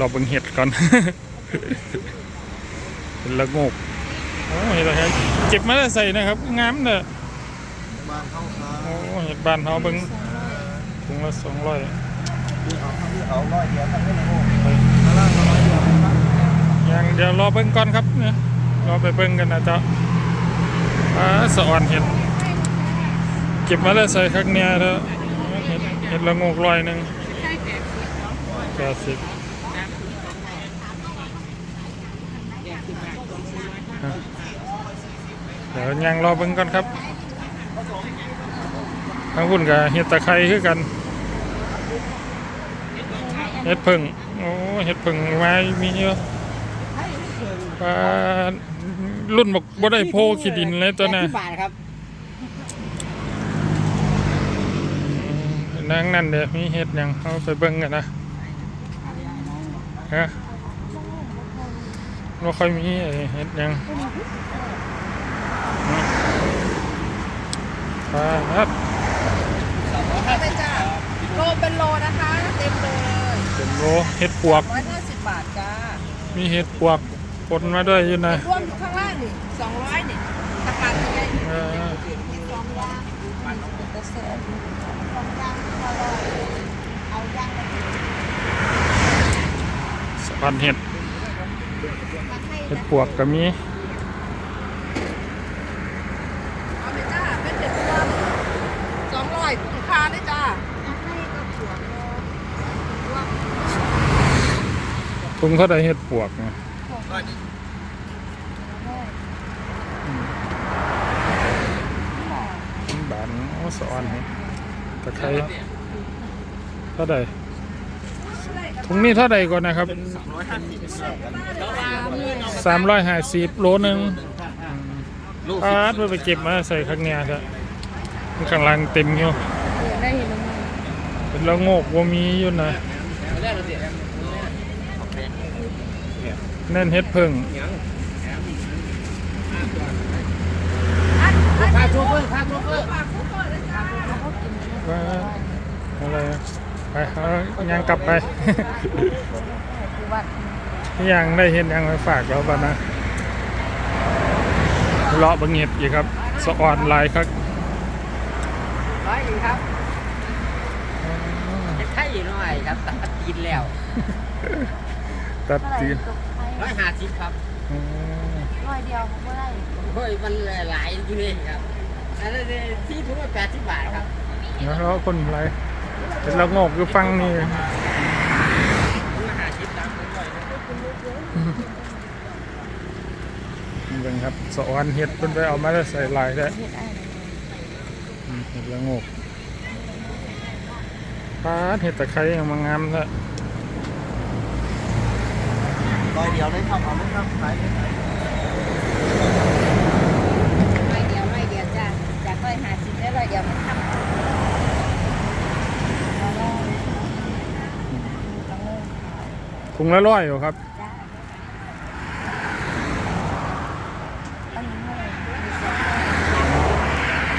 รอบิ่งเห็ดก่อนเป็นละงกโอ้เห็ดอะไรเก็บมาแล้ใส่นะครับงามเด้อบ้านเขาครับโอ้เห็ดบ้านเฮาเบิ่งถุงละสองร้อยอาพี่เอาร้อยเดียวครับไม่โง่ข้างเดี๋ยวรอเบิ่งก่อนครับเนี่ยรอไปเบิ่งกันนะจ๊ะอ่าสะอ่อนเห็ดเก็บมาแล้วใส่ข้างเนี้ยเด้อเห็ดละงกร้อยหนึ่งแปดสิบอะ เดี๋ยวยังรอเบิ่งก่อนครับทางคุณกับเห็ดตะไคร้คือกันเห็ดผึ่งโอ้เห็ดผึ่งไม้มีเยอะปลารุ่นบอกบ่ได้โพขี้ดินเลยตัวน่ะบาทครับนั่งนั่นเด้มีเห็ดหยังเอาไปเบิ่งกันนะฮะ ว่าค่อยมีไอ้เห็ดหยังปลาครับไปจ้าโลเป็นโลนะคะ เต็มเลยเป็นโลเห็ดปวกร้อยห้าสิบบาทจ้ามีเห็ดปวกปนมาด้วยอยู่นะรวมอยู่ข้างล่างนี่สองร้อยนี่ตะการยังไงเออมีสองย่างเป็นตะเสนสองย่างอร่อยเอาย่างสะพานเห็ดมาให้ เห็ดนะปวกก็มีเอาไปจ้าเป็นเห็ดรวมสองร้อยลูกค้าได้จ้าให้ก็ผัวรวมถุงเท่าไดเห็ดปวกนะบานโอ้สะออนให้ตะไคร้เท่าได ถุงนี้เท่าไดก่อนนะครับสามร้อยห้าสิบโลหนึ่งปาดไปเก็บมาใส่ข้างเนี้ยจ้ะมันข้างล่างเต็มอยู่ได้เห็นมั้ยเป็นละโงกว่ามีอยู่นะแน่นเฮ็ดเพิ่งค่าโชเฟอร์ค่าโชเฟอร์ว่าอะไรอะ ไปเอายังกลับไปยังได้เห็นยังไปฝากเราบ้านะเลาะบังเห็ดอีกครับสะออนหลายครับร้อยหนึ่งครับจะใช่หน่อยครับตัดกินแล้วตัดตีนร้อยห้าสิบครับอืมร้อยเดียวก็ได้เฮ้ยมันหลายอยู่เลยครับอันนั้นที่ถุงละแปดสิบบาทครับ แล้วเราคนไร เป็นละโงกอยู่ฟังนี่นี่เป็นครับสอนเห็ดเป็นไปเอามาแล้วใส่ลายได้เห็ดละโงกปาเห็ดตะไคร้มางามซะร้อยเดียวได้ทำเอาไม่ทำขายไม่ขายเดียวร้อยเดียวจ้าจากร้อยห้าสิบได้ร้อยเดียวมันทำเอาร้อยเอาเลย ถุงละร้อยอยู่ครับจ้าอันนี้เท่าไหร่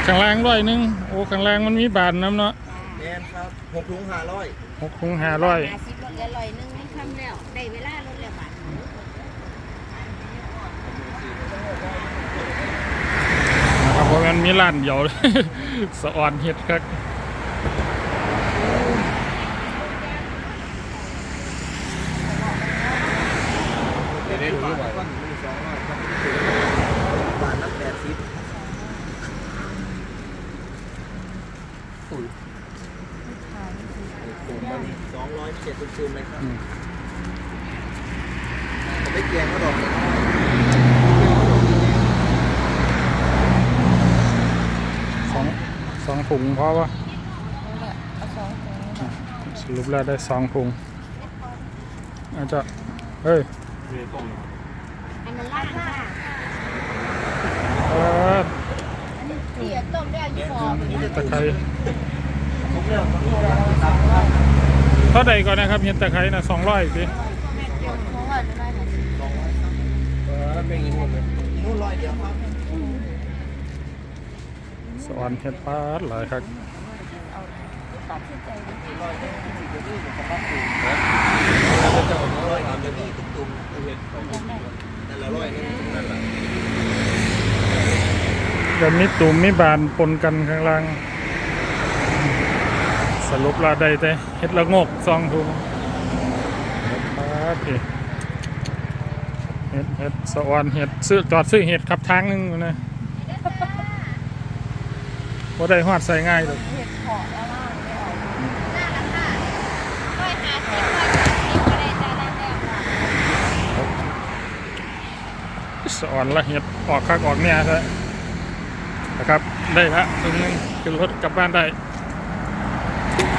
ข้างล่างร้อยหนึงโอ้ข้างล่างมันมีบานน้ำเนาะแมนครับหกถุงห้าร้อยหกถุงห้าร้อยห้าสิบลดเหลือร้อยหนึงไม่ทำแล้ว ได้เวลาลดแล้วบาทนะครับเพราะมันมีร้านเดียว สะออนเห็ดครับ เดี๋ยวได้ดูว่าก้อนหนึ่งสองร้อยครับบาทละแปดสิบปุ๋ยถุงมันสองร้อยเจ็ดสิบซูมเลยครับผมไม่เกียงก็ดอกเลยสองสองถุงเพราะว่าเอาสองถุงสรุปแล้วได้สองถุงอาจจะเฮ้ย อันนั้นราดหน้าเออเสียต้มได้ยุพอเห็ดตะไคร้เท่าใดก่อนนะครับเห็ดตะไคร้นะสองร้อยสิสอนเห็ดปาดหลายครับ ตัดสินใจ ร้อย จะ มีตุ้มตุ้มเห็ดนั่นละร้อยนึงนั่นละเดี๋ยวมีตุ่มมีบานปนกันข้างล่าง สรุปและใดแต่เฮ็ดละโงกซองทุงครับพี่เฮ็ดเฮ็ดสะออนเฮ็ดซื้อจอดซื้อเฮ็ดขับทางหนึงอยู่นะบ่ได้ฮอดใส่ง่ายดอกเห็ดเพาะแล้วล่างไม่ออกร้อยห้าสิบร้อยสามสิบก็ได้จ้าได้แล้วค่ะ สอนละเอียดออกคักออกเนี่ยนะครับ ได้ละตรงนึงขึ้นรถกลับบ้านได้